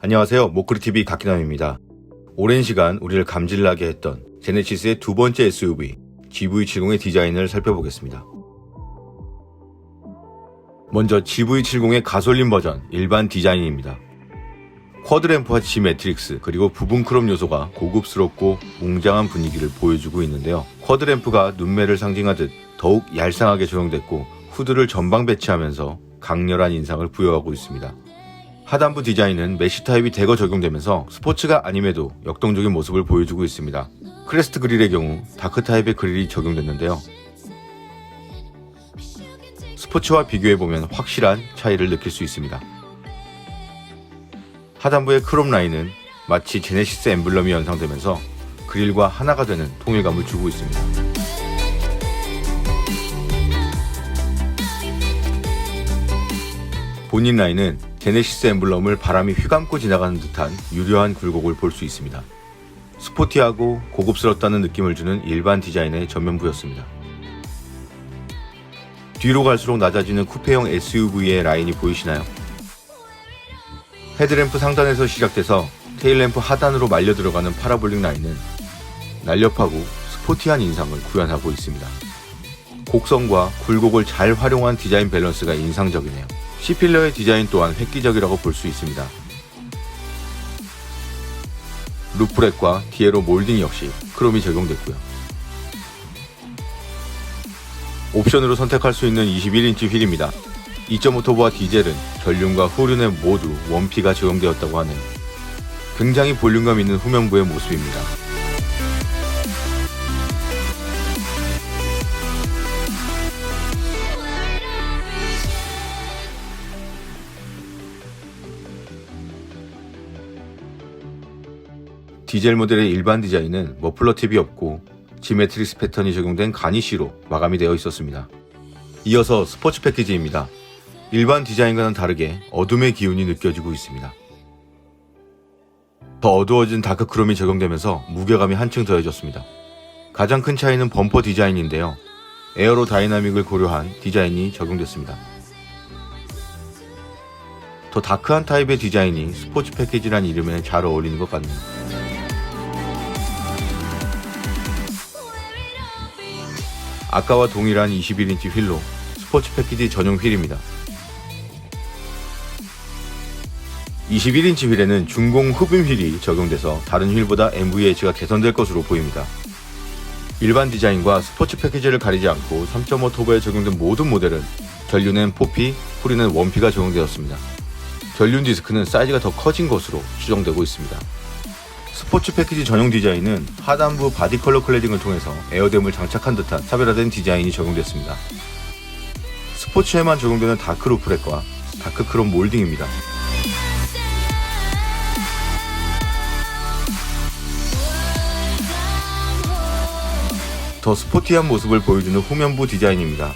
안녕하세요. 모크리TV 각기남입니다. 오랜 시간 우리를 감질나게 했던 제네시스의 두 번째 SUV GV70의 디자인을 살펴보겠습니다. 먼저 GV70의 가솔린 버전 일반 디자인입니다. 쿼드램프와 G 매트릭스 그리고 부분 크롬 요소가 고급스럽고 웅장한 분위기를 보여주고 있는데요. 쿼드램프가 눈매를 상징하듯 더욱 얄쌍하게 조형됐고 후드를 전방 배치하면서 강렬한 인상을 부여하고 있습니다. 하단부 디자인은 메쉬 타입이 대거 적용되면서 스포츠가 아님에도 역동적인 모습을 보여주고 있습니다. 크레스트 그릴의 경우 다크 타입의 그릴이 적용됐는데요. 스포츠와 비교해보면 확실한 차이를 느낄 수 있습니다. 하단부의 크롬 라인은 마치 제네시스 엠블럼이 연상되면서 그릴과 하나가 되는 통일감을 주고 있습니다. 본인 라인은 제네시스 엠블럼을 바람이 휘감고 지나가는 듯한 유려한 굴곡을 볼 수 있습니다. 스포티하고 고급스럽다는 느낌을 주는 일반 디자인의 전면부였습니다. 뒤로 갈수록 낮아지는 쿠페형 SUV의 라인이 보이시나요? 헤드램프 상단에서 시작돼서 테일램프 하단으로 말려 들어가는 파라볼릭 라인은 날렵하고 스포티한 인상을 구현하고 있습니다. 곡선과 굴곡을 잘 활용한 디자인 밸런스가 인상적이네요. C필러의 디자인 또한 획기적이라고 볼 수 있습니다. 루프렉과 디에로 몰딩 역시 크롬이 적용됐고요. 옵션으로 선택할 수 있는 21인치 휠입니다. 2.5 터보와 디젤은 전륜과 후륜에 모두 원피가 적용되었다고 하는 굉장히 볼륨감 있는 후면부의 모습입니다. 디젤 모델의 일반 디자인은 머플러 팁이 없고 지메트리스 패턴이 적용된 가니쉬로 마감이 되어 있었습니다. 이어서 스포츠 패키지입니다. 일반 디자인과는 다르게 어둠의 기운이 느껴지고 있습니다. 더 어두워진 다크 크롬이 적용되면서 무게감이 한층 더해졌습니다. 가장 큰 차이는 범퍼 디자인인데요. 에어로 다이나믹을 고려한 디자인이 적용됐습니다. 더 다크한 타입의 디자인이 스포츠 패키지란 이름에 잘 어울리는 것 같네요. 아까와 동일한 21인치 휠로 스포츠 패키지 전용 휠입니다. 21인치 휠에는 중공 흡음 휠이 적용돼서 다른 휠보다 MVH가 개선될 것으로 보입니다. 일반 디자인과 스포츠 패키지를 가리지 않고 3.5 터보에 적용된 모든 모델은 전륜엔 4P, 후륜엔 1P가 적용되었습니다. 전륜 디스크는 사이즈가 더 커진 것으로 추정되고 있습니다. 스포츠 패키지 전용 디자인은 하단부 바디 컬러 클래딩을 통해서 에어댐을 장착한 듯한 차별화된 디자인이 적용됐습니다. 스포츠에만 적용되는 다크 루 프렉과 다크 크롬 몰딩입니다. 더 스포티한 모습을 보여주는 후면부 디자인입니다.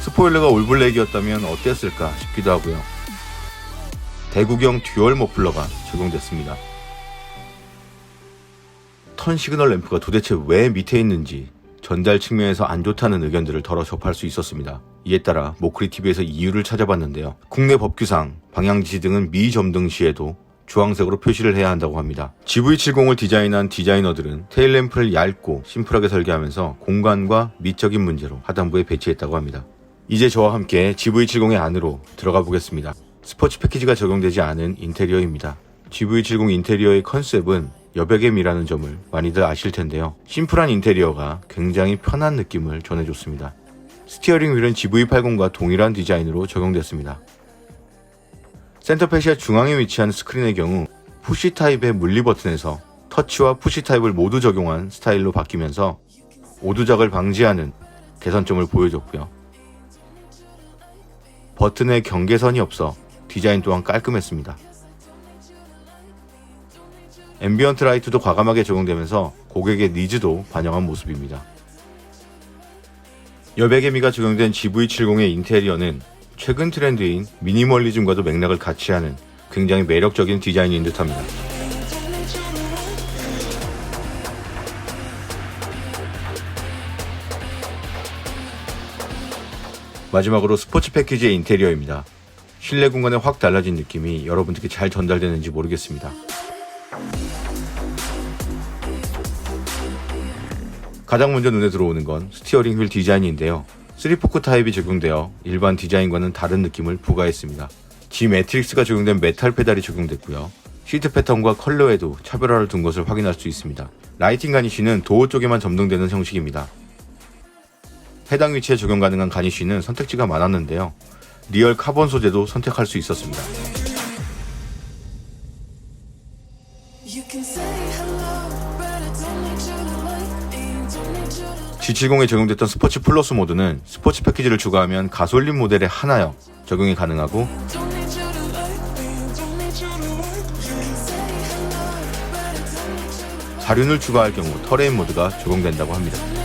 스포일러가 올블랙이었다면 어땠을까 싶기도 하고요. 대구경 듀얼 머플러가 적용됐습니다. 턴 시그널 램프가 도대체 왜 밑에 있는지 전달 측면에서 안 좋다는 의견들을 덜어 접할 수 있었습니다. 이에 따라 모크리 TV에서 이유를 찾아봤는데요. 국내 법규상 방향 지시 등은 미점등 시에도 주황색으로 표시를 해야 한다고 합니다. GV70을 디자인한 디자이너들은 테일램프를 얇고 심플하게 설계하면서 공간과 미적인 문제로 하단부에 배치했다고 합니다. 이제 저와 함께 GV70의 안으로 들어가 보겠습니다. 스포츠 패키지가 적용되지 않은 인테리어입니다. GV70 인테리어의 컨셉은 여백의 미라는 점을 많이들 아실 텐데요. 심플한 인테리어가 굉장히 편한 느낌을 전해줬습니다. 스티어링 휠은 GV80과 동일한 디자인으로 적용됐습니다. 센터페시아 중앙에 위치한 스크린의 경우 푸시 타입의 물리 버튼에서 터치와 푸시 타입을 모두 적용한 스타일로 바뀌면서 오두작을 방지하는 개선점을 보여줬고요. 버튼에 경계선이 없어 디자인 또한 깔끔했습니다. 앰비언트 라이트도 과감하게 적용되면서 고객의 니즈도 반영한 모습입니다. 여백의 미가 적용된 GV70의 인테리어는 최근 트렌드인 미니멀리즘과도 맥락을 같이 하는 굉장히 매력적인 디자인인 듯합니다. 마지막으로 스포츠 패키지의 인테리어입니다. 실내 공간에 확 달라진 느낌이 여러분들께 잘 전달되는지 모르겠습니다. 가장 먼저 눈에 들어오는 건 스티어링 휠 디자인인데요. 3포크 타입이 적용되어 일반 디자인과는 다른 느낌을 부과했습니다. G 매트릭스가 적용된 메탈 페달이 적용됐고요. 시트 패턴과 컬러에도 차별화를 둔 것을 확인할 수 있습니다. 라이팅 가니쉬는 도어 쪽에만 점등되는 형식입니다. 해당 위치에 적용 가능한 가니쉬는 선택지가 많았는데요. 리얼 카본 소재도 선택할 수 있었습니다. You can say hello, but I don't need you to like me. Don't need you to G70에 적용됐던 스포츠 플러스 모드는 스포츠 패키지를 추가하면 가솔린 모델에 하나여 적용이 가능하고 사륜을 추가할 경우 터레인 모드가 적용된다고 합니다.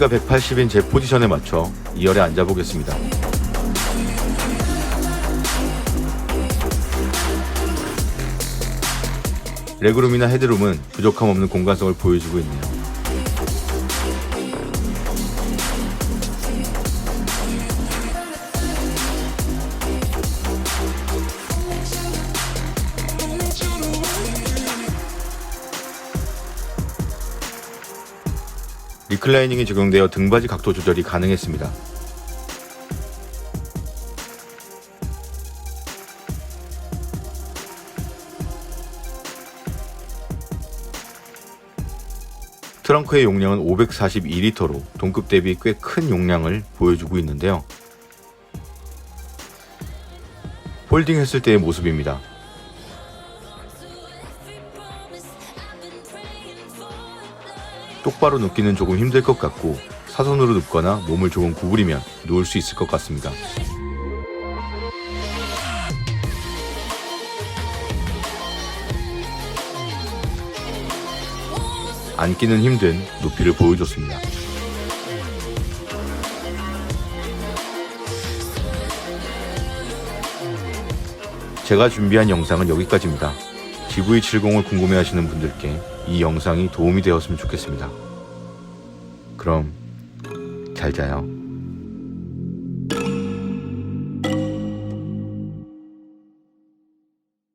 키가 180인 제 포지션에 맞춰 2열에 앉아보겠습니다. 레그룸이나 헤드룸은 부족함 없는 공간성을 보여주고 있네요. 리클라이닝이 적용되어 등받이 각도 조절이 가능했습니다. 트렁크의 용량은 542리터로 동급 대비 꽤 큰 용량을 보여주고 있는데요. 홀딩했을 때의 모습입니다. 똑바로 눕기는 조금 힘들 것 같고 사선으로 눕거나 몸을 조금 구부리면 누울 수 있을 것 같습니다. 앉기는 힘든 높이를 보여줬습니다. 제가 준비한 영상은 여기까지입니다. GV70을 궁금해하시는 분들께 이 영상이 도움이 되었으면 좋겠습니다. 그럼 잘 자요.